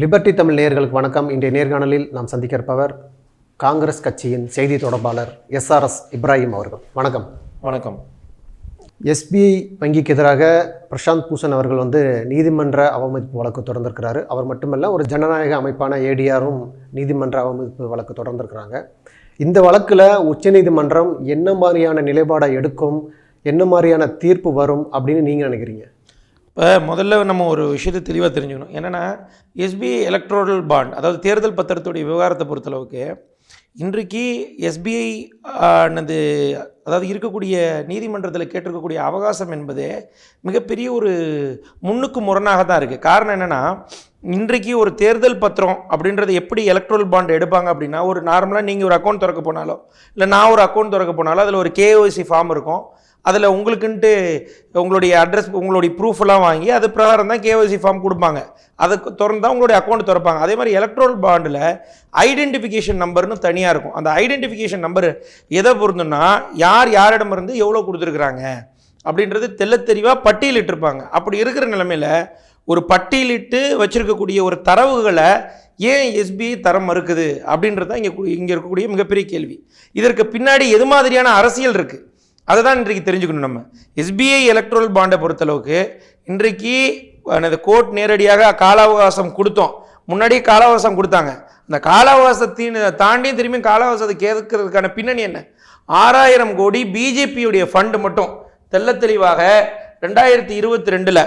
Liberty Tamil நேயர்களுக்கு வணக்கம். இன்றைய நேர்காணலில் நாம் சந்திக்க இருப்பவர் காங்கிரஸ் கட்சியின் செய்தி தொடர்பாளர் எஸ்ஆர்எஸ் இப்ராஹிம் அவர்கள். வணக்கம். வணக்கம். எஸ்பிஐ வங்கிக்கு எதிராக பிரசாந்த் பூஷன் அவர்கள் வந்து நீதிமன்ற அவமதிப்பு வழக்கு தொடர்ந்திருக்கிறாரு. அவர் மட்டுமல்ல ஒரு ஜனநாயக அமைப்பான ஏடிஆரும் நீதிமன்ற அவமதிப்பு வழக்கு தொடர்ந்திருக்கிறாங்க. இந்த வழக்கில் உச்சநீதிமன்றம் என்ன மாதிரியான நிலைப்பாடை எடுக்கும் என்ன மாதிரியான தீர்ப்பு வரும் அப்படின்னு நீங்கள் நினைக்கிறீங்க? இப்போ முதல்ல நம்ம ஒரு விஷயத்தை தெளிவாக தெரிஞ்சுக்கணும். என்னென்னா எஸ்பிஐ எலக்ட்ரோரல் பாண்ட் அதாவது தேர்தல் பத்திரத்துடைய விவகாரத்தை பொறுத்தளவுக்கு இன்றைக்கு எஸ்பிஐ ஆனது அதாவது இருக்கக்கூடிய நீதிமன்றத்தில் கேட்டிருக்கக்கூடிய அவகாசம் என்பது மிகப்பெரிய ஒரு முன்னுக்கு முரணாக தான் இருக்குது காரணம் என்னென்னா இன்றைக்கு ஒரு தேர்தல் பத்திரம் அப்படின்றது எப்படி எலக்ட்ரல் பாண்ட் எடுப்பாங்க அப்படின்னா ஒரு நார்மலாக நீங்கள் ஒரு அக்கௌண்ட் திறக்க போனாலோ இல்லை நான் ஒரு அக்கௌண்ட் திறக்க போனாலோ அதில் ஒரு கேஓசி ஃபார்ம் இருக்கும். அதில் உங்களுக்குன்ட்டு உங்களுடைய அட்ரஸ் உங்களுடைய ப்ரூஃபெல்லாம் வாங்கி அது பிரகாரம் தான் கேஒசி ஃபார்ம் கொடுப்பாங்க. அதுக்கு திறந்து தான் உங்களுடைய அக்கௌண்ட் திறப்பாங்க. அதே மாதிரி எலக்ட்ரோல் பாண்டில் ஐடென்டிஃபிகேஷன் நம்பர்னு தனியாக இருக்கும். அந்த ஐடென்டிஃபிகேஷன் நம்பர் எதை பொருந்துன்னா யார் யாரிடமிருந்து எவ்வளோ கொடுத்துருக்குறாங்க அப்படின்றது தெள்ளத் தெளிவாக பட்டியலிட்டிருப்பாங்க. அப்படி இருக்கிற நிலமையில் ஒரு பட்டியலிட்டு வச்சுருக்கக்கூடிய ஒரு தரவுகளை ஏன் எஸ்பிஐ தரம் மறுக்குது அப்படின்றது தான் இங்கே இங்கே இருக்கக்கூடிய மிகப்பெரிய கேள்வி. இதற்கு பின்னாடி எது மாதிரியான அரசியல் இருக்குது அதை தான் இன்றைக்கு தெரிஞ்சுக்கணும் நம்ம. எஸ்பிஐ எலக்ட்ரல் பாண்டை பொறுத்தளவுக்கு இன்றைக்கு எனது கோர்ட் நேரடியாக கால அவகாசம் கொடுத்தோம். முன்னாடியே கால அவகாசம் கொடுத்தாங்க. அந்த கால அவகாசத்தின் தாண்டி திரும்பியும் கால அவகாசத்தை கேட்கறதுக்கான பின்னணி என்ன? ஆறாயிரம் கோடி பிஜேபியுடைய ஃபண்டு மட்டும். தெள்ள தெளிவாக ரெண்டாயிரத்தி இருபத்தி ரெண்டில்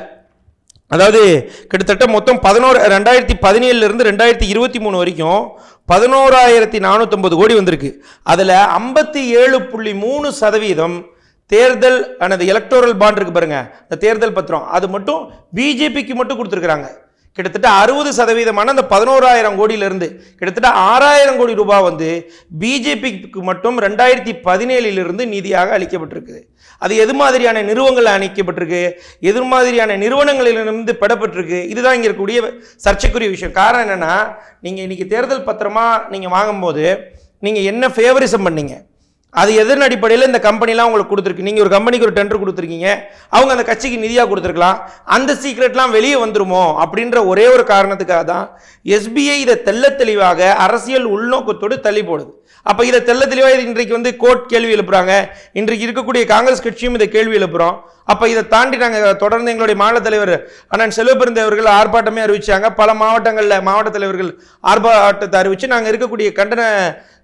அதாவது கிட்டத்தட்ட மொத்தம் பதினோரு ரெண்டாயிரத்தி பதினேழுலேருந்து ரெண்டாயிரத்தி இருபத்தி மூணு வரைக்கும் பதினோராயிரத்தி நானூற்றம்பது கோடி வந்திருக்கு. அதில் ஐம்பத்தி ஏழு புள்ளி மூணு சதவீதம் தேர்தல் அந்த எலக்டோரல் பாண்ட் இருக்கு பாருங்க. இந்த தேர்தல் பத்திரம். அது மட்டும் பிஜேபிக்கு மட்டும் கொடுத்துருக்குறாங்க. கிட்டத்தட்ட அறுபது சதவீதமான அந்த பதினோராயிரம் கோடியிலிருந்து கிட்டத்தட்ட ஆறாயிரம் கோடி ரூபாய் வந்து பிஜேபிக்கு மட்டும் ரெண்டாயிரத்தி பதினேழிலிருந்து நிதியாக அளிக்கப்பட்டிருக்குது. அது எது மாதிரியான நிறுவனங்கள் அணிக்கப்பட்டிருக்கு? எது மாதிரியான நிறுவனங்களிலிருந்து பெறப்பட்டிருக்கு? இதுதான் இங்கே இருக்கக்கூடிய சர்ச்சைக்குரிய விஷயம். காரணம் என்னென்னா நீங்கள் இன்றைக்கி தேர்தல் பத்திரமா நீங்கள் வாங்கும்போது நீங்கள் என்ன ஃபேவரிசம் பண்ணீங்க? அது எதன் அடிப்படையில் இந்த கம்பெனிலாம் உங்களுக்கு கொடுத்துருக்கு? நீங்கள் ஒரு கம்பெனிக்கு ஒரு டெண்டர் கொடுத்துருக்கீங்க. அவங்க அந்த கட்சிக்கு நிதியாக கொடுத்துருக்கலாம். அந்த சீக்ரெட்லாம் வெளியே வந்துருமோ? அப்படின்ற ஒரே ஒரு காரணத்துக்காக தான் எஸ்பிஐ இதை தெள்ள தெளிவாக அரசியல் உள்நோக்கத்தோடு தள்ளி போடுது. அப்போ இதை தெள்ள தெளிவாக இன்றைக்கு வந்து கோர்ட் கேள்வி எழுப்புறாங்க. இன்றைக்கு இருக்கக்கூடிய காங்கிரஸ் கட்சியும் இதை கேள்வி எழுப்புறோம். அப்போ இதை தாண்டி நாங்கள் தொடர்ந்து எங்களுடைய மாநில தலைவர் அண்ணன் செல்வபிறந்த அவர்கள் ஆர்ப்பாட்டமே அறிவிச்சாங்க. பல மாவட்டங்களில் மாவட்ட தலைவர்கள் ஆர்ப்பாட்டத்தை அறிவித்து நாங்கள் இருக்கக்கூடிய கண்டன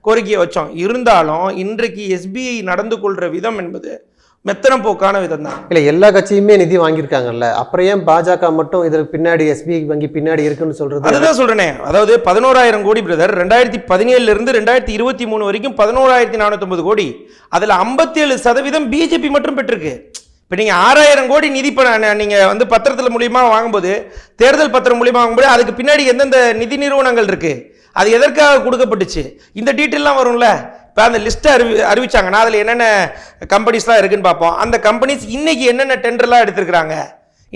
கோரிக்கையை வச்சோம். இருந்தாலும் இன்றைக்கு எஸ்பிஐ நடந்து கொள்கிற விதம் என்பது மெத்தனம் போக்கான விதம் தான் இல்லை எல்லா கட்சியுமே நிதி வாங்கியிருக்காங்கல்ல. அப்புறம் ஏன் பாஜக மட்டும் இதற்கு பின்னாடி எஸ்பிஐ வங்கி பின்னாடி இருக்குன்னு சொல்றது? அதுதான் சொல்றேனே. அதாவது பதினோராயிரம் கோடி பிரதர் ரெண்டாயிரத்தி பதினேழுல இருந்து ரெண்டாயிரத்தி இருபத்தி மூணு வரைக்கும் பதினோராயிரத்தி நானூற்றம்பது கோடி. அதில் ஐம்பத்தி ஏழு சதவீதம் பிஜேபி மட்டும் பெற்றிருக்கு. இப்போ நீங்கள் ஆறாயிரம் கோடி நிதி ப நீங்கள் வந்து பத்திரத்தில் மூலியமா வாங்கும்போது தேர்தல் பத்திரம் மூலியமா வாங்கும்போது அதுக்கு பின்னாடி எந்தெந்த நிதி நிறுவனங்கள் இருக்குது அது எதற்காக கொடுக்கப்பட்டுச்சு? இந்த டீட்டெயிலாம் வரும்ல? இப்போ அந்த லிஸ்ட்டை அறிவி அறிவிச்சாங்கன்னா அதில் என்னென்ன கம்பெனிஸ்லாம் இருக்குன்னு பார்ப்போம். அந்த கம்பெனிஸ் இன்றைக்கி என்னென்ன டெண்டர்லாம் எடுத்திருக்கிறாங்க?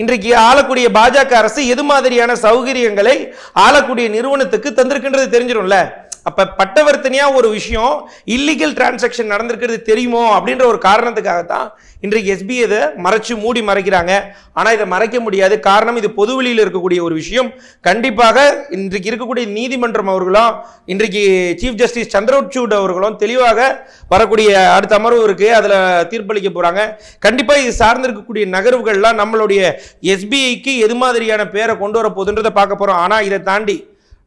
இன்றைக்கு ஆளக்கூடிய பாஜக அரசு எது மாதிரியான சௌகரியங்களை ஆளக்கூடிய நிறுவனத்துக்கு தந்திருக்குன்றது தெரிஞ்சிடும்ல அப்போ பட்டவர்த்தனையாக ஒரு விஷயம் இல்லீகல் டிரான்சாக்ஷன் நடந்திருக்கிறது தெரியுமோ அப்படின்ற ஒரு காரணத்துக்காக தான் இன்றைக்கு எஸ்பிஐ இதை மறைச்சு மூடி மறைக்கிறாங்க. ஆனால் இதை மறைக்க முடியாது. காரணம் இது பொதுவெளியில் இருக்கக்கூடிய ஒரு விஷயம். கண்டிப்பாக இன்றைக்கு இருக்கக்கூடிய நீதிமன்றம் அவர்களும் இன்றைக்கு சீஃப் ஜஸ்டிஸ் சந்திரசூட் அவர்களும் தெளிவாக வரக்கூடிய அடுத்த அமர்வு இருக்குது அதில் தீர்ப்பளிக்க போகிறாங்க கண்டிப்பாக இது சார்ந்திருக்கக்கூடிய நகர்வுகள்லாம் நம்மளுடைய எஸ்பிஐக்கு எது மாதிரியான பேரை கொண்டு வர போகுதுன்றதை பார்க்க போகிறோம் ஆனால் இதை தாண்டி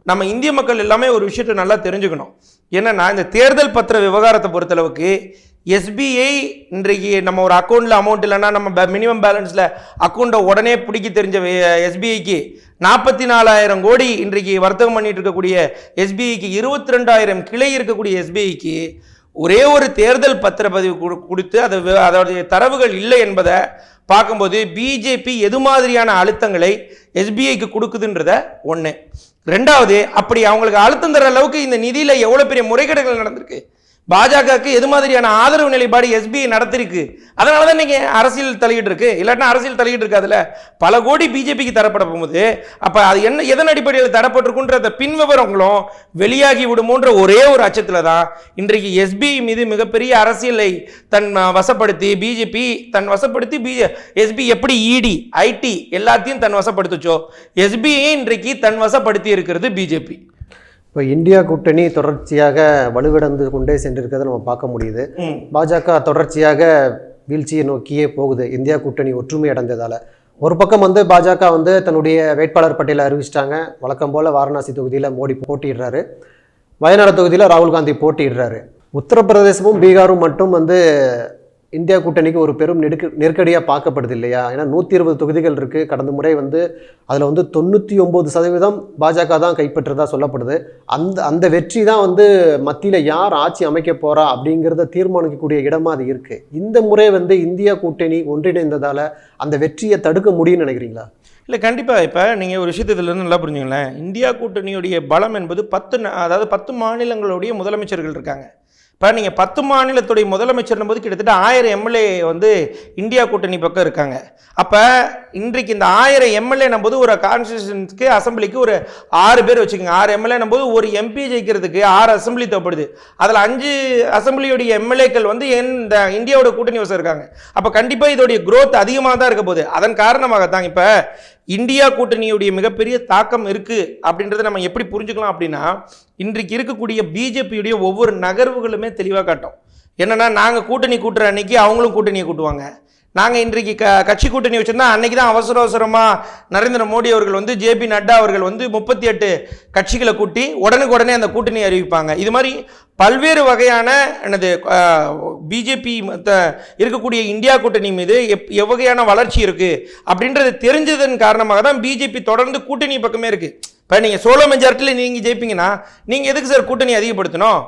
நம்ம இந்திய மக்கள் எல்லாமே ஒரு விஷயத்தை நல்லா தெரிஞ்சுக்கணும். என்னென்னா இந்த தேர்தல் பத்திர விவகாரத்தை பொறுத்தளவுக்கு எஸ்பிஐ இன்றைக்கு நம்ம ஒரு அக்கௌண்ட்டில் அமௌண்ட் இல்லைன்னா நம்ம மினிமம் பேலன்ஸில் அக்கௌண்ட்டை உடனே பிடிக்க தெரிஞ்ச எஸ்பிஐக்கு நாற்பத்தி நாலாயிரம் கோடி இன்றைக்கு வர்த்தகம் பண்ணிட்டு இருக்கக்கூடிய எஸ்பிஐக்கு இருபத்தி ரெண்டாயிரம் கிளை இருக்கக்கூடிய எஸ்பிஐக்கு ஒரே ஒரு தேர்தல் பத்திர பதிவு கொடுத்து அதை அதோடைய தரவுகள் இல்லை என்பதை பார்க்கும்போது பிஜேபி எது மாதிரியான அழுத்தங்களை எஸ்பிஐக்கு கொடுக்குதுன்றத ஒன்று ரெண்டாவது அப்படி அவங்களுக்கு அழுத்தம் தர அளவுக்கு இந்த நிதியில் எவ்வளோ பெரிய முறைகேடுகள் நடந்திருக்கு? பாஜகவுக்கு எது மாதிரியான ஆதரவு நிலைப்பாடு எஸ்பிஐ நடத்திருக்கு? அதனால தான் நீங்கள் அரசியல் தலையிட்டு இருக்கு. இல்லாட்டினா அரசியல் தலையீடு இருக்காதுல பல கோடி பிஜேபிக்கு தரப்பட போகும்போது அப்போ அது என்ன எதன் அடிப்படையில் தரப்பட்டிருக்குன்றத பின் விவரங்களும் வெளியாகி விடுமோன்ற ஒரே ஒரு அச்சத்தில் தான் இன்றைக்கு எஸ்பிஐ மீது மிகப்பெரிய அரசியலை தன் வசப்படுத்தி பிஜேபி தன் வசப்படுத்தி பி எஸ்பி எப்படி இடி ஐடி எல்லாத்தையும் தன் வசப்படுத்துச்சோ எஸ்பிஐ இன்றைக்கு தன் வசப்படுத்தி இருக்கிறது பிஜேபி இப்போ இந்தியா கூட்டணி தொடர்ச்சியாக வலுவிழந்து கொண்டே சென்றிருக்கிறத நம்ம பார்க்க முடியுது. பாஜக தொடர்ச்சியாக வீழ்ச்சியை நோக்கியே போகுது. இந்தியா கூட்டணி ஒற்றுமை அடைந்ததால். ஒரு பக்கம் வந்து பாஜக வந்து தன்னுடைய வேட்பாளர் பட்டியலை அறிவிச்சிட்டாங்க. வழக்கம் போல் வாரணாசி தொகுதியில் மோடி போட்டியிடுறாரு. வயநாடு தொகுதியில் ராகுல் காந்தி போட்டியிடுறாரு. உத்தரப்பிரதேசமும் பீகாரும் மட்டும் வந்து இந்தியா கூட்டணிக்கு ஒரு பெரும் நெருக்க நெருக்கடியாக பார்க்கப்படுது இல்லையா? ஏன்னா நூற்றி இருபது தொகுதிகள் இருக்குது கடந்த முறை வந்து அதில் வந்து தொண்ணூற்றி ஒம்பது சதவீதம் பாஜக தான் கைப்பற்றதாக சொல்லப்படுது. அந்த அந்த வெற்றி தான் வந்து மத்தியில் யார் ஆட்சி அமைக்க போகிறா அப்படிங்கிறத தீர்மானிக்கக்கூடிய இடமா அது இருக்குது இந்த முறை வந்து இந்தியா கூட்டணி ஒன்றிணைந்ததால் அந்த வெற்றியை தடுக்க முடியும்னு நினைக்கிறீங்களா? இல்லை கண்டிப்பாக இப்போ நீங்கள் ஒரு விஷயத்தை நல்லா புரிஞ்சுங்களேன் இந்தியா கூட்டணியுடைய பலம் என்பது பத்து ந- அதாவது பத்து மாநிலங்களுடைய முதலமைச்சர்கள் இருக்காங்க. இப்போ நீங்கள் பத்து மாநிலத்துடைய முதலமைச்சர் போது கிட்டத்தட்ட ஆயிரம் எம்எல்ஏ வந்து இந்தியா கூட்டணி பக்கம் இருக்காங்க. அப்போ இன்றைக்கு இந்த ஆயிரம் எம்எல்ஏ போது ஒரு கான்ஸ்டியூஷன்ஸ்க்கு அசம்பிளிக்கு ஒரு ஆறு பேர் வச்சுக்கோங்க. ஆறு எம்எல்ஏ போது ஒரு எம்பி ஜெயிக்கிறதுக்கு ஆறு அசம்பிளி தேவைப்படுது. அதில் அஞ்சு அசம்பிளியுடைய எம்எல்ஏக்கள் வந்து இந்த இந்தியாவோட கூட்டணி வசம் இருக்காங்க. அப்போ கண்டிப்பாக இதோடைய குரோத் அதிகமாக தான் இருக்க போகுது. அதன் காரணமாக தான் இப்போ இந்தியா கூட்டணியுடைய மிகப்பெரிய தாக்கம் இருக்குது அப்படின்றத நம்ம எப்படி புரிஞ்சுக்கலாம் அப்படின்னா இன்றைக்கு இருக்கக்கூடிய பிஜேபியுடைய ஒவ்வொரு நகர்வுகளுமே தெளிவாக காட்டும். என்னன்னா நாங்கள் கூட்டணி கூட்டுற அன்னைக்கு அவங்களும் கூட்டணியை கூட்டுவாங்க. நாங்கள் இன்றைக்கு க கட்சி கூட்டணி வச்சிருந்தா அன்னைக்கு தான் அவசர அவசரமாக நரேந்திர மோடி அவர்கள் வந்து ஜேபி நட்டா அவர்கள் வந்து முப்பத்தி எட்டு கட்சிகளை கூட்டி உடனுக்குடனே அந்த கூட்டணி அறிவிப்பாங்க. இது மாதிரி பல்வேறு வகையான எனது பிஜேபி இருக்கக்கூடிய இந்தியா கூட்டணி மீது எப் எவ்வகையான வளர்ச்சி இருக்குது அப்படின்றது தெரிஞ்சதன் காரணமாக தான் பிஜேபி தொடர்ந்து கூட்டணி பக்கமே இருக்குது இப்போ நீங்கள் சோலோ மெஜாரிட்டியில் நீங்கள் ஜெயிப்பீங்கன்னா நீங்கள் எதுக்கு சார் கூட்டணி அதிகப்படுத்தணும்?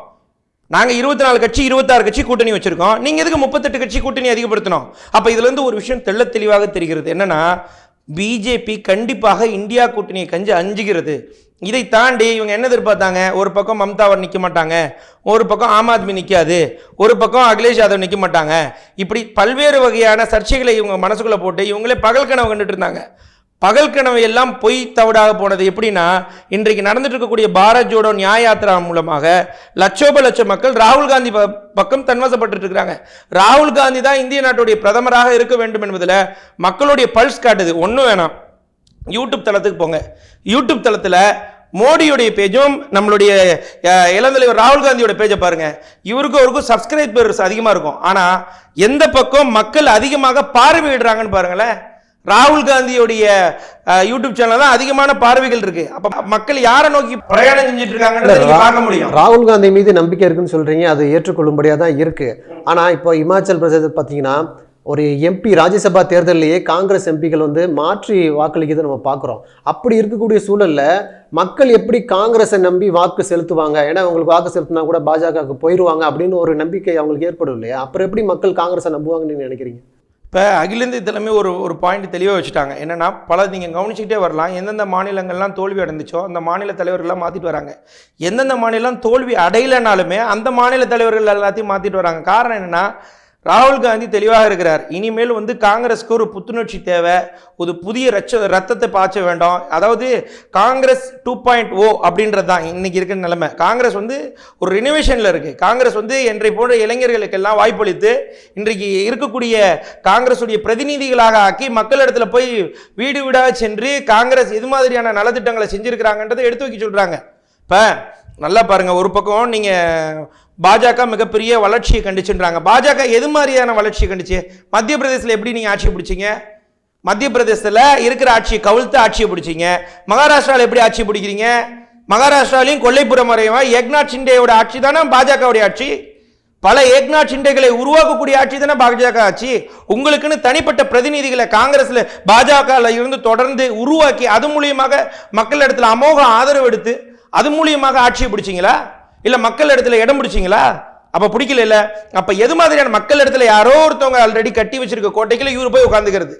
நாங்கள் இருபத்தி நாலு கட்சி இருபத்தாறு கட்சி கூட்டணி வச்சுருக்கோம். நீங்கள் எதுக்கு முப்பத்தெட்டு கட்சி கூட்டணி அதிகப்படுத்தணும்? அப்போ இதுலேருந்து ஒரு விஷயம் தெள்ளத் தெளிவாக தெரிகிறது. என்னன்னா பிஜேபி கண்டிப்பாக இந்தியா கூட்டணியை கஞ்சி அஞ்சுகிறது. இதை தாண்டி இவங்க என்ன எதிர்பார்த்தாங்க? ஒரு பக்கம் மம்தாவர் நிற்க மாட்டாங்க. ஒரு பக்கம் ஆம் ஆத்மி நிற்காது ஒரு பக்கம் அகிலேஷ் யாதவ் நிற்க மாட்டாங்க. இப்படி பல்வேறு வகையான சர்ச்சைகளை இவங்க மனசுக்குள்ளே போட்டு இவங்களே பகல் கனவு கண்டுட்டு இருந்தாங்க. பகல் கனவு எல்லாம் பொய் தவிடாக போனது எப்படின்னா இன்றைக்கு நடந்துட்டு இருக்கக்கூடிய பாரத் ஜோடோ நியாய யாத்திரா மூலமாக லட்சோப லட்சம் மக்கள் ராகுல் காந்தி ப- பக்கம் தன்வசப்பட்டு இருக்கிறாங்க ராகுல் காந்தி தான் இந்திய நாட்டுடைய பிரதமராக இருக்க வேண்டும் என்பதில் மக்களுடைய பல்ஸ் காட்டுது. ஒன்றும் வேணாம். யூடியூப் தளத்துக்கு போங்க. யூடியூப் தளத்தில் மோடியுடைய பேஜும் நம்மளுடைய இளந்தலைவர் ராகுல் காந்தியோட பேஜை பாருங்க. இவருக்கும் அவருக்கும் சப்ஸ்கிரைபர்ஸ் அதிகமாக இருக்கும். ஆனால் எந்த பக்கம் மக்கள் அதிகமாக பார்வையிடுறாங்கன்னு பாருங்களேன் ராகுல் காந்தியுடைய யூடியூப் சேனல் தான் அதிகமான பார்வைகள் இருக்கு. அப்ப மக்கள் யாரை நோக்கி பிரயாணம் செஞ்சுட்டு பார்க்க முடியும். ராகுல் காந்தி மீது நம்பிக்கை இருக்குன்னு சொல்றீங்க அது ஏற்றுக்கொள்ளும்படியாக தான் இருக்கு. ஆனா இப்போ இமாச்சல் பிரதேசத்தில் பார்த்தீங்கன்னா ஒரு எம்பி ராஜ்யசபா தேர்தலிலேயே காங்கிரஸ் எம்பிகள் வந்து மாற்றி வாக்களிக்கிறதை நம்ம பார்க்குறோம் அப்படி இருக்கக்கூடிய சூழல்ல மக்கள் எப்படி காங்கிரஸை நம்பி வாக்கு செலுத்துவாங்க? ஏன்னா அவங்களுக்கு வாக்கு செலுத்தினா கூட பாஜகவுக்கு போயிடுவாங்க அப்படின்னு ஒரு நம்பிக்கை அவங்களுக்கு ஏற்படும் இல்லையா? அப்புறம் எப்படி மக்கள் காங்கிரஸை நம்புவாங்கன்னு நினைக்கிறீங்க? இப்போ அகில இந்திய தலைமை ஒரு ஒரு பாயிண்ட் தெளிவாக வச்சுட்டாங்க. என்னன்னா பல நீங்கள் கவனிச்சுக்கிட்டே வரலாம். எந்தெந்த மாநிலங்கள்லாம் தோல்வி அடைந்துச்சோ அந்த மாநில தலைவர்கள்லாம் மாற்றிட்டு வராங்க. எந்தெந்த மாநிலம் தோல்வி அடையலைனாலுமே அந்த மாநில தலைவர்கள் எல்லாத்தையும் மாற்றிட்டு வராங்க. காரணம் என்னென்னா ராகுல் காந்தி தெளிவாக இருக்கிறார். இனிமேல் வந்து காங்கிரஸ்க்கு ஒரு புத்துணர்ச்சி தேவை. ஒரு புதிய ரச்ச ரத்தத்தை பாய்ச்ச வேண்டும். அதாவது காங்கிரஸ் டூ பாயிண்ட் ஓ அப்படின்றது தான் இன்றைக்கி இருக்கிற நிலைமை. காங்கிரஸ் வந்து ஒரு ரினோவேஷனில் இருக்குது காங்கிரஸ் வந்து என்றை போன்ற இளைஞர்களுக்கெல்லாம் வாய்ப்பளித்து இன்றைக்கு இருக்கக்கூடிய காங்கிரஸுடைய பிரதிநிதிகளாக ஆக்கி மக்களிடத்தில் போய் வீடு வீடாக சென்று காங்கிரஸ் எது மாதிரியான நலத்திட்டங்களை செஞ்சுருக்கிறாங்கன்றதை எடுத்து வைக்க சொல்கிறாங்க இப்போ நல்லா பாருங்கள் ஒரு பக்கம் நீங்கள் பாஜக மிகப்பெரிய வளர்ச்சியை கண்டுச்சுன்றாங்க. பாஜக எது மாதிரியான வளர்ச்சியை கண்டுச்சு? மத்திய பிரதேசத்தில் எப்படி நீங்கள் ஆட்சியை பிடிச்சீங்க? மத்திய பிரதேசத்தில் இருக்கிற ஆட்சியை கவிழ்த்து ஆட்சியை பிடிச்சிங்க. மகாராஷ்டிராவில் எப்படி ஆட்சி பிடிக்கிறீங்க? மகாராஷ்டிராலையும் கொல்லைப்புறம் வரையும்? ஏக்நாத் சிண்டேயோட ஆட்சி தானே? பாஜகவுடைய ஆட்சி? பல ஏக்நாத் சிண்டைகளை உருவாக்கக்கூடிய ஆட்சி தானே பாஜக ஆட்சி? உங்களுக்குன்னு தனிப்பட்ட பிரதிநிதிகளை காங்கிரஸில் பாஜகவில் இருந்து தொடர்ந்து உருவாக்கி அது மூலியமாக மக்கள் இடத்துல அமோக ஆதரவு எடுத்து அது மூலியமாக ஆட்சியை பிடிச்சிங்களா? இல்லை மக்கள் இடத்துல இடம் பிடிச்சிங்களா? அப்போ பிடிக்கல இல்லை. அப்போ எது மாதிரியான மக்கள் இடத்துல யாரோ ஒருத்தவங்க ஆல்ரெடி கட்டி வச்சிருக்க கோட்டைக்குள்ள இவர் போய் உட்காந்துக்கிறது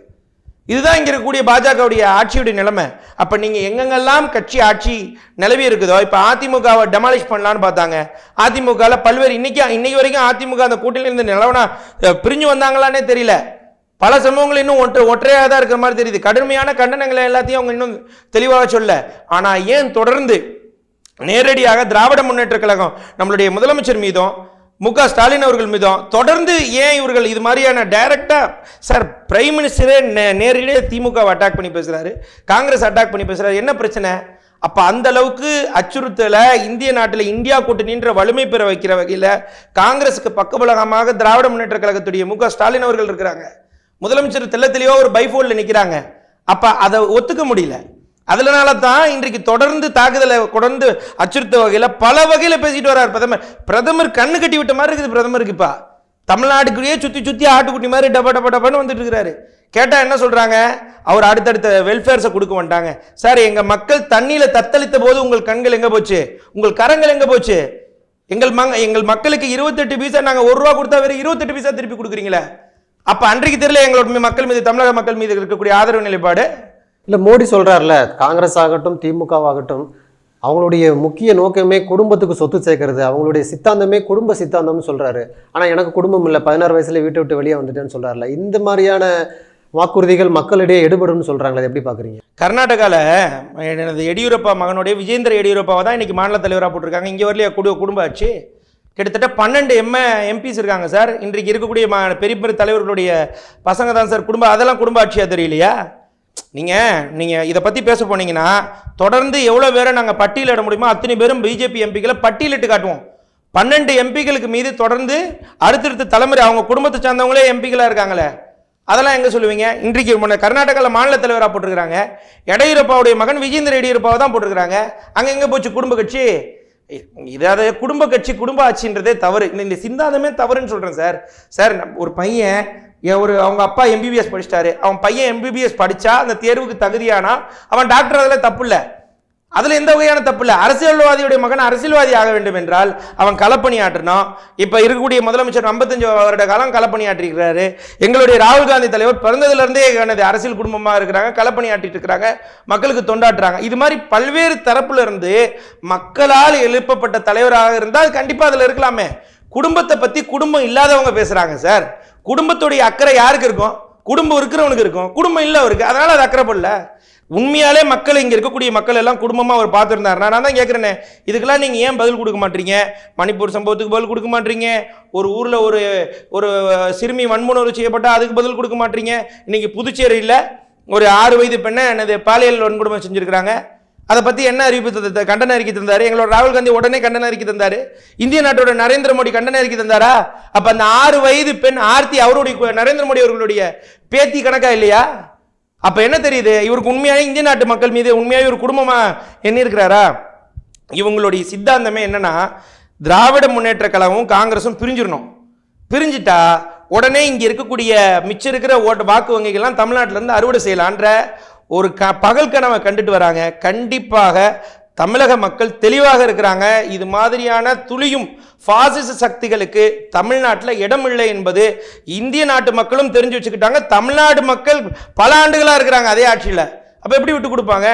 இதுதான் இங்கே இருக்கக்கூடிய பாஜகவுடைய ஆட்சியுடைய நிலைமை. அப்போ நீங்கள் எங்கெங்கெல்லாம் கட்சி ஆட்சி நிலவி இருக்குதோ இப்போ அதிமுகவை டெமாலிஷ் பண்ணலான்னு பார்த்தாங்க. அதிமுகவில் பல்வேறு இன்னைக்கு இன்னைக்கு வரைக்கும் அதிமுக அந்த கூட்டணியிலிருந்து நிலவனா பிரிஞ்சு வந்தாங்களான்னே தெரியல. பல சம்பவங்கள் இன்னும் ஒற்றை ஒற்றையாக தான் இருக்கிற மாதிரி தெரியுது. கடுமையான கண்டனங்களை எல்லாத்தையும் அவங்க இன்னும் தெளிவாக சொல்ல. ஆனால் ஏன் தொடர்ந்து நேரடியாக திராவிட முன்னேற்ற கழகம் நம்மளுடைய முதலமைச்சர் மீதும் மு க ஸ்டாலின் அவர்கள் மீதும் தொடர்ந்து ஏன் இவர்கள் இது மாதிரியான டைரக்டாக சார் பிரைம் மினிஸ்டரே நே- நேரடியாக திமுக அட்டாக் பண்ணி பேசுகிறாரு காங்கிரஸ் அட்டாக் பண்ணி பேசுகிறாரு என்ன பிரச்சனை? அப்போ அந்த அளவுக்கு அச்சுறுத்தலை இந்திய நாட்டில் இந்தியா கூட்டணின்ற வலிமை பெற வைக்கிற வகையில் காங்கிரஸுக்கு பக்கபலகமாக திராவிட முன்னேற்ற கழகத்துடைய மு க ஸ்டாலின் அவர்கள் இருக்கிறாங்க. முதலமைச்சர் தெள்ள தெளிவாக ஒரு பைஃபோலில் நிற்கிறாங்க அப்போ அதை ஒத்துக்க முடியல. அதனால தான் இன்றைக்கு தொடர்ந்து தாக்குதலை தொடர்ந்து அச்சுறுத்த வகையில் பல வகையில் பேசிட்டு வர்றார் பிரதமர். பிரதமர் கண்ணு கட்டி விட்ட மாதிரி இருக்குது பிரதமருக்கு இப்போ. தமிழ்நாட்டுக்குள்ளேயே சுற்றி சுற்றி ஆட்டுக்குட்டி மாதிரி டப டப டபன்னு வந்துட்டு இருக்கிறாரு கேட்டால் என்ன சொல்கிறாங்க அவர் அடுத்தடுத்த வெல்ஃபேர்ஸை கொடுக்க மாட்டாங்க சார் எங்கள் மக்கள் தண்ணியில் தத்தளித்த போது உங்கள் கண்கள் எங்கே போச்சு? உங்கள் கரங்கள் எங்கே போச்சு? எங்கள் மங்க எங்கள் மக்களுக்கு இருபத்தெட்டு பைசா நாங்கள் ஒரு ரூபா கொடுத்தா வேறு இருபத்தெட்டு பைசா திருப்பி கொடுக்குறீங்களே. அப்போ அன்றைக்கு தெரியல எங்களோட மக்கள் மீது தமிழக மக்கள் மீது இருக்கக்கூடிய ஆதரவு நிலைப்பாடு. இல்லை மோடி சொல்கிறார்ல காங்கிரஸ் ஆகட்டும் திமுகவாகட்டும் அவங்களுடைய முக்கிய நோக்கமே குடும்பத்துக்கு சொத்து சேர்க்கறது அவங்களுடைய சித்தாந்தமே குடும்ப சித்தாந்தம்னு சொல்கிறாரு ஆனால் எனக்கு குடும்பம் இல்லை பதினாறு வயசுல வீட்டை விட்டு வெளியே வந்துட்டேன்னு சொல்கிறாருல இந்த மாதிரியான வாக்குறுதிகள் மக்களிடையே எடுபடும்னு சொல்கிறாங்களே அதை எப்படி பார்க்குறீங்க கர்நாடகாவில் எனது எடியூரப்பா மகனுடைய விஜேந்திர எடியூரப்பாவை தான் இன்றைக்கி மாநில தலைவராக போட்டிருக்காங்க. இங்கே வரலையா குடு குடும்ப ஆட்சி? கிட்டத்தட்ட பன்னெண்டு எம்ஏ எம்பிஸ் இருக்காங்க சார். இன்றைக்கு இருக்கக்கூடிய ம- பெரிய பெரிய தலைவர்களுடைய பசங்க தான் சார் குடும்ப அதெல்லாம் குடும்ப ஆட்சியாக தெரியலையா? நீங்கள் நீங்கள் இதை பற்றி பேச போனீங்கன்னா தொடர்ந்து எவ்வளோ பேரை நாங்கள் பட்டியலிட முடியுமோ அத்தனை பேரும் பிஜேபி எம்பிக்களை பட்டியலிட்டு காட்டுவோம். பன்னெண்டு எம்பிக்களுக்கு மீது தொடர்ந்து அடுத்தடுத்த தலைமுறை அவங்க குடும்பத்தை சார்ந்தவங்களே எம்பிக்களாக இருக்காங்களே. அதெல்லாம் எங்கே சொல்லுவீங்க? இன்றைக்கு முன்ன கர்நாடகாவில் மாநில தலைவராக போட்டிருக்கிறாங்க. எடையூரப்பாவுடைய மகன் விஜேந்திர எடியூரப்பாவை தான் போட்டிருக்கிறாங்க. அங்கே எங்கே போச்சு குடும்ப கட்சி? இதாவது குடும்ப கட்சி குடும்ப ஆட்சின்றதே தவறு. இந்த- இந்த சிந்தாந்தமே தவறுன்னு சொல்கிறேன் சார். சார் ஒரு பையன் என் ஒரு அவங்க அப்பா எம்பிபிஎஸ் படிச்சிட்டாரு. அவன் பையன் எம்பிபிஎஸ் படித்தா அந்த தேர்வுக்கு தகுதியானா? அவன் டாக்டர் அதில் தப்பு இல்லை. அதில் எந்த வகையான தப்பு இல்லை அரசியல்வாதியுடைய மகன் அரசியல்வாதி ஆக வேண்டும் என்றால் அவன் களப்பணியாற்றணும். இப்போ இருக்கக்கூடிய முதலமைச்சர் 55 வருட காலம் களப்பணியாற்றிருக்கிறாரு எங்களுடைய ராகுல் காந்தி தலைவர் பிறந்ததுலேருந்தே எனது அரசியல் குடும்பமாக இருக்கிறாங்க களப்பணியாற்றிட்டு இருக்கிறாங்க மக்களுக்கு தொண்டாற்றுறாங்க. இது மாதிரி பல்வேறு தரப்புலருந்து மக்களால் எழுப்பப்பட்ட தலைவராக இருந்தால் கண்டிப்பாக அதில் இருக்கலாமே. குடும்பத்தை பற்றி குடும்பம் இல்லாதவங்க பேசுகிறாங்க சார். குடும்பத்துடைய அக்கறை யாருக்கு இருக்கும்? குடும்பம் இருக்கிறவனுக்கு இருக்கும். குடும்பம் இல்லை அவருக்கு. அதனால் அது அக்கறை உண்மையாலே மக்கள் இங்கே இருக்கக்கூடிய மக்கள் எல்லாம் குடும்பமாக அவர் பார்த்துருந்தாரு. நான் தான் கேட்குறேனே இதுக்கெல்லாம் நீங்கள் ஏன் பதில் கொடுக்க மாட்டீங்க? மணிப்பூர் சம்பவத்துக்கு பதில் கொடுக்க மாட்டீங்க? ஒரு ஊரில் ஒரு ஒரு சிறுமி வன்முணர்வு செய்யப்பட்டால் அதுக்கு பதில் கொடுக்க மாட்டீங்க? இன்றைக்கி புதுச்சேரியில் ஒரு ஆறு வயது பெண்ணை எனது பாலியல் வன்கொடுமை செஞ்சுருக்கிறாங்க. அதை பற்றி என்ன அறிவிப்பு தந்த கண்டன அறிக்கை தந்தார்? எங்களோட ராகுல் காந்தி உடனே கண்டன அறிக்கை தந்தார். இந்திய நாட்டோட நரேந்திர மோடி கண்டன அறிக்கை தந்தாரா? அப்போ அந்த ஆறு வயது பெண் ஆர்த்தி அவருடைய நரேந்திர மோடி அவர்களுடைய பேத்தி கணக்கா இல்லையா? அப்போ என்ன தெரியுது? இவருக்கு உண்மையாக இந்திய நாட்டு மக்கள் மீது உண்மையாக ஒரு குடும்பமாக எண்ணிருக்கிறாரா இவங்களுடைய சித்தாந்தமே என்னன்னா திராவிட முன்னேற்ற கழகமும் காங்கிரஸும் பிரிஞ்சிடணும். பிரிஞ்சிட்டா உடனே இங்கே இருக்கக்கூடிய மிச்சம் இருக்கிற ஓட்டு வாக்கு வங்கிகள்லாம் தமிழ்நாட்டிலேருந்து அறுவடை செய்யலான்ற ஒரு க பகல் கனவை கண்டுட்டு வராங்க. கண்டிப்பாக தமிழக மக்கள் தெளிவாக இருக்கிறாங்க. இது மாதிரியான துளியும் பாசிச சக்திகளுக்கு தமிழ்நாட்டில் இடம் இல்லை என்பது இந்திய நாட்டு மக்களும் தெரிஞ்சு வச்சுக்கிட்டாங்க. தமிழ்நாடு மக்கள் பல ஆண்டுகளாக இருக்கிறாங்க அதே ஆட்சியில். அப்போ எப்படி விட்டு கொடுப்பாங்க?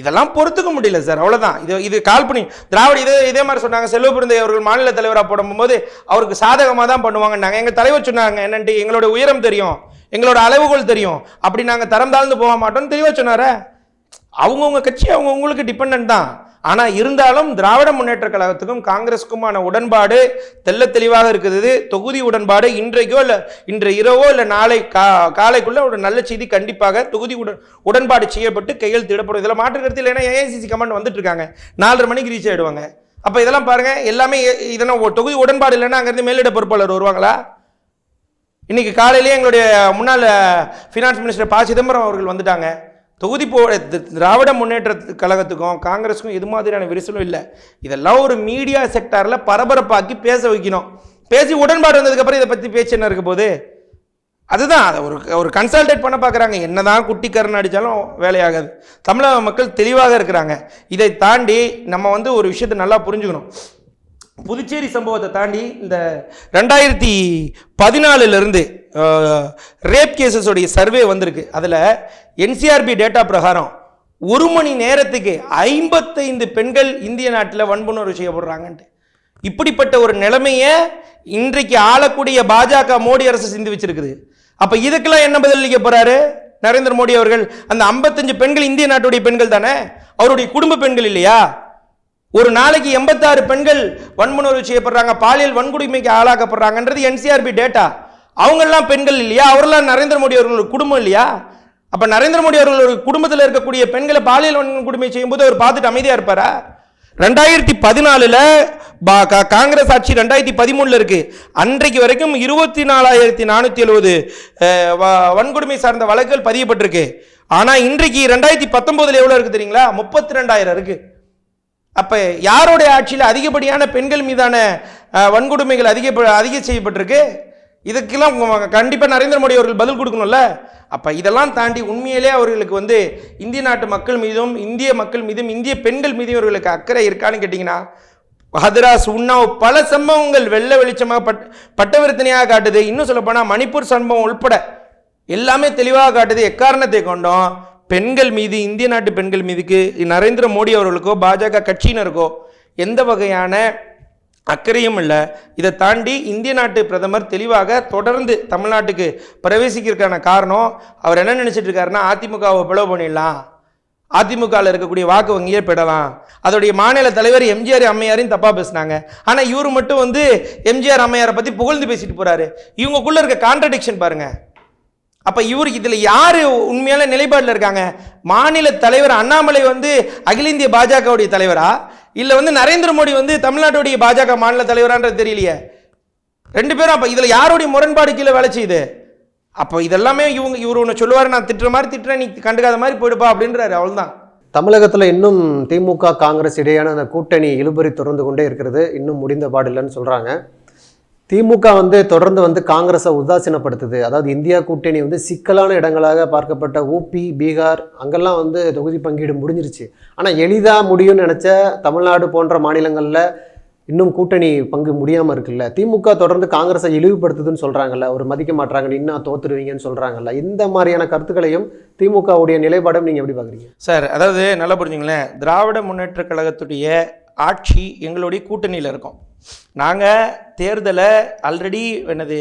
இதெல்லாம் பொறுத்துக்க முடியல சார். அவ்வளோதான் இது இது கால் பண்ணி திராவிட இதே இதே மாதிரி சொன்னாங்க. செல்வ பிறந்தை அவர்கள் மாநில தலைவராக போடும்போது அவருக்கு சாதகமாக தான் பண்ணுவாங்கன்னாங்க. எங்கள் தலைவர் சொன்னாங்க என்னன்ட்டு எங்களோட உயரம் தெரியும் எங்களோட அளவுகோல் தெரியும். அப்படி நாங்கள் தரம் தாழ்ந்து போக மாட்டோம்னு தெளிவாக சொன்னாரே? அவங்கவுங்க கட்சி அவங்கவுங்களுக்கு டிபெண்ட் தான். ஆனால் இருந்தாலும் திராவிட முன்னேற்ற கழகத்துக்கும் காங்கிரஸுக்குமான உடன்பாடு தெள்ள தெளிவாக இருக்குது. தொகுதி உடன்பாடு இன்றைக்கோ இல்லை இன்று இரவோ இல்லை நாளை கா காலைக்குள்ளே ஒரு நல்ல செய்தி கண்டிப்பாக தொகுதி உடன் உடன்பாடு செய்யப்பட்டு கையெழுத்திடப்படும் இதில் மாற்று கருத்தில் ஏன்னா ஏஐசிசி கமெண்ட் வந்துட்டு இருக்காங்க நாலரை மணிக்கு ரீச் ஆயிடுவாங்க. அப்போ இதெல்லாம் பாருங்கள் எல்லாமே இதெல்லாம் தொகுதி உடன்பாடு இல்லைன்னா அங்கேருந்து மேலிட பொறுப்பாளர் வருவாங்களா? இன்னைக்கு காலையிலேயே எங்களுடைய முன்னாள் ஃபினான்ஸ் மினிஸ்டர் ப. சிதம்பரம் அவர்கள் வந்துட்டாங்க. தொகுதி போ திராவிட முன்னேற்ற கழகத்துக்கும் காங்கிரஸுக்கும் இது மாதிரியான விரிசலும் இல்லை. இதெல்லாம் ஒரு மீடியா செக்டாரில் பரபரப்பாக்கி பேச வைக்கணும். பேசி உடன்பாடு வந்ததுக்கப்புறம் இதை பற்றி பேச்சு என்ன இருக்க போது அதுதான் அதை ஒரு ஒரு கன்சல்டேட் பண்ண பார்க்குறாங்க. என்னதான் தான் குட்டிக்கரன் அடித்தாலும் வேலையாகாது. தமிழக மக்கள் தெளிவாக இருக்கிறாங்க. இதை தாண்டி நம்ம வந்து ஒரு விஷயத்தை நல்லா புரிஞ்சுக்கணும். புதுச்சேரி சம்பவத்தை தாண்டி இந்த ரெண்டாயிரத்தி பதினாலுலேருந்து ரேப் கேசஸோடைய சர்வே வந்திருக்கு. அதில் என்சிஆர்பி டேட்டா பிரகாரம் ஒரு மணி நேரத்துக்கு ஐம்பத்தைந்து பெண்கள் இந்திய நாட்டில் வன்புணர்வு செய்யப்படுறாங்கன்ட்டு. இப்படிப்பட்ட ஒரு நிலைமையை இன்றைக்கு ஆளக்கூடிய பாஜக மோடி அரசு சிந்து வச்சிருக்குது. அப்போ இதுக்கெல்லாம் என்ன பதிலளிக்க போகிறாரு நரேந்திர மோடி அவர்கள் அந்த 55 பெண்கள் இந்திய நாட்டுடைய பெண்கள் தானே? அவருடைய குடும்ப பெண்கள் இல்லையா? ஒரு நாளைக்கு எண்பத்தாறு பெண்கள் வன்முணர்வு செய்யப்படுறாங்க பாலியல் வன்கொடுமைக்கு ஆளாக்கப்படுறாங்கன்றது என்சிஆர்பி டேட்டா அவங்கெல்லாம் பெண்கள் இல்லையா? அவரெல்லாம் நரேந்திர மோடி அவர்களோட குடும்பம் இல்லையா? அப்போ நரேந்திர மோடி அவர்களோட குடும்பத்தில் இருக்கக்கூடிய பெண்களை பாலியல் வன்கொடுமை செய்யும்போது அவர் பார்த்துட்டு அமைதியாக இருப்பாரா? ரெண்டாயிரத்தி பதினாலில் பா- காங்கிரஸ் ஆட்சி ரெண்டாயிரத்தி பதிமூணில் இருக்குது அன்றைக்கு வரைக்கும் இருபத்தி நாலாயிரத்தி நானூற்றி எழுபது வன்கொடுமை சார்ந்த வழக்குகள் பதியப்பட்டிருக்கு. ஆனால் இன்றைக்கு ரெண்டாயிரத்தி பத்தொம்போதில் எவ்வளோ இருக்குது தெரியுங்களா? முப்பத்தி ரெண்டாயிரம் இருக்குது அப்போ யாருடைய ஆட்சியில் அதிகப்படியான பெண்கள் மீதான வன்கொடுமைகள் அதிக அதிக செய்யப்பட்டிருக்கு? இதுக்கெல்லாம் கண்டிப்பாக நரேந்திர மோடி அவர்கள் பதில் கொடுக்கணும்ல? அப்போ இதெல்லாம் தாண்டி உண்மையிலே அவர்களுக்கு வந்து இந்திய நாட்டு மக்கள் மீதும் இந்திய மக்கள் மீதும் இந்திய பெண்கள் மீதும் இவர்களுக்கு அக்கறை இருக்கான்னு கேட்டிங்கன்னா ஹதராஸ் உன்னாவ் பல சம்பவங்கள் வெள்ள வெளிச்சமாக பட் பட்டவர்த்தனையாக காட்டுது. இன்னும் சொல்லப்போனால் மணிப்பூர் சம்பவம் உள்பட எல்லாமே தெளிவாக காட்டுது. எக்காரணத்தை கொண்டோம்? பெண்கள் மீது இந்திய நாட்டு பெண்கள் மீதுக்கு நரேந்திர மோடி அவர்களுக்கோ பாஜக கட்சியினருக்கோ எந்த வகையான அக்கறையும் இல்லை. இதை தாண்டி இந்திய நாட்டு பிரதமர் தெளிவாக தொடர்ந்து தமிழ்நாட்டுக்கு பிரவேசிக்கிறதுக்கான காரணம் அவர் என்ன நினச்சிட்டு இருக்காருன்னா அதிமுகவை பிளவு பண்ணிடலாம். அதிமுகவில் இருக்கக்கூடிய வாக்கு வங்கியே பெறலாம். அதோடைய மாநில தலைவர் எம்ஜிஆர் அம்மையாரையும் தப்பாக பேசினாங்க. ஆனால் இவர் மட்டும் வந்து எம்ஜிஆர் அம்மையாரை பற்றி புகழ்ந்து பேசிட்டு போகிறாரு இவங்களுக்குள்ள இருக்க கான்ட்ரடிக்ஷன் பாருங்க. அப்போ இவர் இதில் யார் உண்மையான நிலைப்பாடில் இருக்காங்க? மாநில தலைவர் அண்ணாமலை வந்து அகில இந்திய பாஜகவுடைய தலைவரா? இல்லை வந்து நரேந்திர மோடி வந்து தமிழ்நாட்டுடைய பாஜக மாநில தலைவரான்றது தெரியலையே. ரெண்டு பேரும் அப்போ இதில் யாருடைய முரண்பாடு கீழே வேலை செய்யுது? அப்போ இதெல்லாமே இவங்க இவர் ஒன்று சொல்லுவார் நான் திட்டுற மாதிரி திட்டுறேன் நீ கண்டுக்காத மாதிரி போயிடுப்பா அப்படின்றாரு. அவ்வளோதான் தமிழகத்தில் இன்னும் திமுக காங்கிரஸ் இடையான அந்த கூட்டணி இழுபறி தொடர்ந்து கொண்டே இருக்கிறது. இன்னும் முடிந்த பாடில்லைன்னு சொல்கிறாங்க திமுக வந்து தொடர்ந்து வந்து காங்கிரஸை உதாசீனப்படுத்துது. அதாவது இந்தியா கூட்டணி வந்து சிக்கலான இடங்களாக பார்க்கப்பட்ட ஊபி பீகார் அங்கெல்லாம் வந்து தொகுதி பங்கீடு முடிஞ்சிருச்சு. ஆனால் எளிதாக முடியும்னு நினச்ச தமிழ்நாடு போன்ற மாநிலங்களில் இன்னும் கூட்டணி பங்கு முடியாமல் இருக்குல்ல. திமுக தொடர்ந்து காங்கிரஸை இழிவுபடுத்துதுன்னு சொல்கிறாங்கல்ல ஒரு மதிக்க மாட்டாங்க இன்னும் தோத்துருவீங்கன்னு சொல்கிறாங்கல்ல இந்த மாதிரியான கருத்துக்களையும் திமுகவுடைய நிலைப்பாடும் நீங்கள் எப்படி பார்க்குறீங்க? சார் அதாவது நல்லா புரிஞ்சுங்களேன். திராவிட முன்னேற்ற கழகத்துடைய ஆட்சி எங்களுடைய கூட்டணியில் இருக்கும். நாங்கள் தேர்தலை ஆல்ரெடி என்னது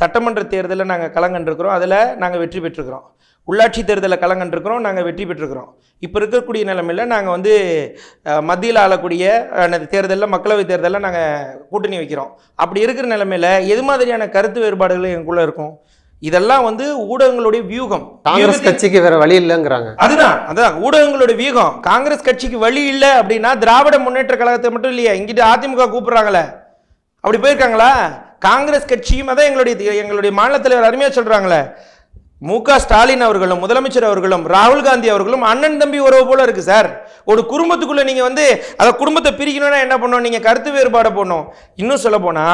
சட்டமன்ற தேர்தலில் நாங்கள் கலங்கன்றிருக்கிறோம் அதில் நாங்கள் வெற்றி பெற்றுக்கிறோம் உள்ளாட்சி தேர்தலில் கலங்கன்றிருக்கிறோம் நாங்கள் வெற்றி பெற்றுக்கிறோம் இப்போ இருக்கக்கூடிய நிலமையில் நாங்கள் வந்து மத்தியில் ஆளக்கூடிய எனது தேர்தலில் மக்களவை தேர்தலில் நாங்கள் கூட்டணி வைக்கிறோம். அப்படி இருக்கிற நிலமையில் எது மாதிரியான கருத்து வேறுபாடுகள் எங்களுக்குள்ளே இருக்கும்? இதெல்லாம் வந்து ஊடகங்களுடைய வியூகம். காங்கிரஸ் கட்சிக்கு வேற வழி இல்லைங்கிறாங்க. அதுதான் அதுதான் ஊடகங்களோட வீகம் காங்கிரஸ் கட்சிக்கு வழி இல்லை அப்படின்னா திராவிட முன்னேற்ற கழகத்தை மட்டும் இல்லையா இங்கிட்டு அதிமுக கூப்பிடுறாங்களே. அப்படி போயிருக்காங்களா? காங்கிரஸ் கட்சியும் அதான் எங்களுடைய எங்களுடைய மாநில தலைவர் அருமையா சொல்றாங்களே. மு க ஸ்டாலின் அவர்களும் முதலமைச்சர் அவர்களும் ராகுல் காந்தி அவர்களும் அண்ணன் தம்பி உறவு போல இருக்கு சார். ஒரு குடும்பத்துக்குள்ள நீங்க வந்து அதை குடும்பத்தை பிரிக்கணும்னா என்ன பண்ணணும்? நீங்க கருத்து வேறுபாடு போடணும். இன்னும் சொல்ல போனா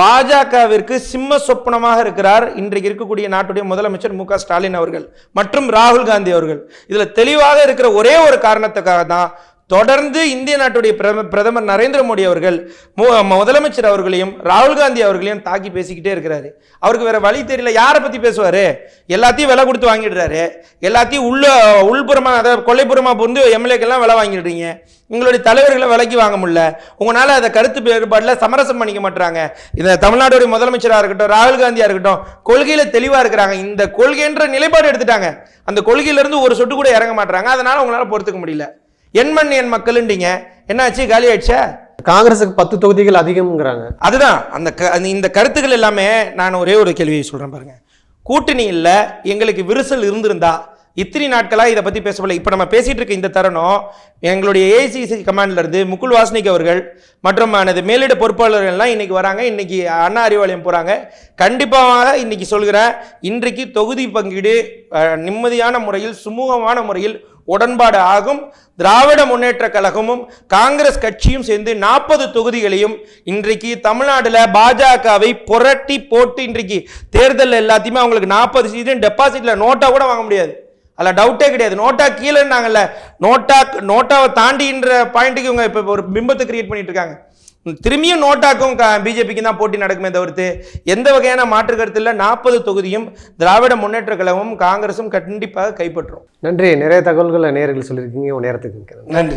பாஜகவிற்கு சிம்ம சொப்பனமாக இருக்கிறார் இன்றைக்கு இருக்கக்கூடிய நாட்டுடைய முதலமைச்சர் மு ஸ்டாலின் அவர்கள் மற்றும் ராகுல் காந்தி அவர்கள். இதுல தெளிவாக இருக்கிற ஒரே ஒரு காரணத்துக்காக தான் தொடர்ந்து இந்திய நாட்டுடைய பிரதமர் நரேந்திர மோடி அவர்கள் மு- முதலமைச்சர் அவர்களையும் ராகுல் காந்தி அவர்களையும் தாக்கி பேசிக்கிட்டே இருக்கிறாரு. அவருக்கு வேற வழி தெரியல. யாரை பத்தி பேசுவாரு? எல்லாத்தையும் விலை கொடுத்து வாங்கிடுறாரு. எல்லாத்தையும் உள்ள உள்புறமா அதாவது கொல்லைப்புறமா புரிந்து எம்எல்ஏக்கெல்லாம் விலை வாங்கிடுறீங்க. உங்களுடைய தலைவர்களை விலைக்கு வாங்க முடியல. உங்களால் அதை கருத்து வேறுபாடில் சமரசம் பண்ணிக்க மாட்டாங்க இந்த தமிழ்நாடுடைய முதலமைச்சராக இருக்கட்டும் ராகுல் காந்தியாக இருக்கட்டும் கொள்கையில் தெளிவாக இருக்கிறாங்க. இந்த கொள்கைன்ற நிலைப்பாடு எடுத்துட்டாங்க. அந்த கொள்கையிலேருந்து ஒரு சொட்டு கூட இறங்க மாட்டாங்க அதனால் உங்களால் பொறுத்துக்க முடியல. என் மண் என் மக்களுன்றீங்க. என்னாச்சு? காலி ஆயிடுச்சா? காங்கிரஸுக்கு பத்து தொகுதிகள் அதிகம்ங்கிறாங்க. அதுதான். அந்த க இந்த கருத்துக்கள் எல்லாமே நான் ஒரே ஒரு கேள்வியை சொல்கிறேன் பாருங்க. கூட்டணி இல்லை எங்களுக்கு விரிசல் இருந்திருந்தா இத்தனை நாட்களாக இதை பற்றி பேசப்படல இப்போ நம்ம பேசிகிட்டு இருக்க இந்த தருணம் எங்களுடைய ஏசிசி கமாண்ட்லேருந்து முகுல் வாஸ்னிக் அவர்கள் மற்றும் எனது மேலிட பொறுப்பாளர்கள்லாம் இன்னைக்கு வராங்க. இன்னைக்கு அண்ணா அறிவாலயம் போகிறாங்க கண்டிப்பாக இன்னைக்கு சொல்கிறேன் இன்றைக்கு தொகுதி பங்கீடு நிம்மதியான முறையில் சுமூகமான முறையில் உடன்பாடு ஆகும். திராவிட முன்னேற்ற கழகமும் காங்கிரஸ் கட்சியும் சேர்ந்து நாற்பது தொகுதிகளையும் இன்றைக்கு தமிழ்நாட்டில் பாஜகவை புரட்டி போட்டு இன்றைக்கு தேர்தல் எல்லாத்தையுமே அவங்களுக்கு நாற்பது சீட்டும் டெபாசிட்டில் நோட்டா கூட வாங்க முடியாது. அதில் டவுட்டே கிடையாது. நோட்டா கீழேன்னாங்கல்ல நோட்டா நோட்டாவை தாண்டின்ற பாயிண்ட்டுக்கு இவங்க இப்போ ஒரு பிம்பத்தை கிரியேட் பண்ணிட்டு இருக்காங்க. திரும்பியும் நோட்டாக்கும் பிஜேபிக்கு தான் போட்டி நடக்குமே தவிர்த்து எந்த வகையான மாற்று கருத்து இல்லை நாற்பது தொகுதியும் திராவிட முன்னேற்ற கழகமும் காங்கிரஸும் கண்டிப்பாக கைப்பற்றும். நன்றி. நிறைய தகவல்களை நேர்கள் சொல்லியிருக்கீங்க. நேரத்துக்கு. நன்றி.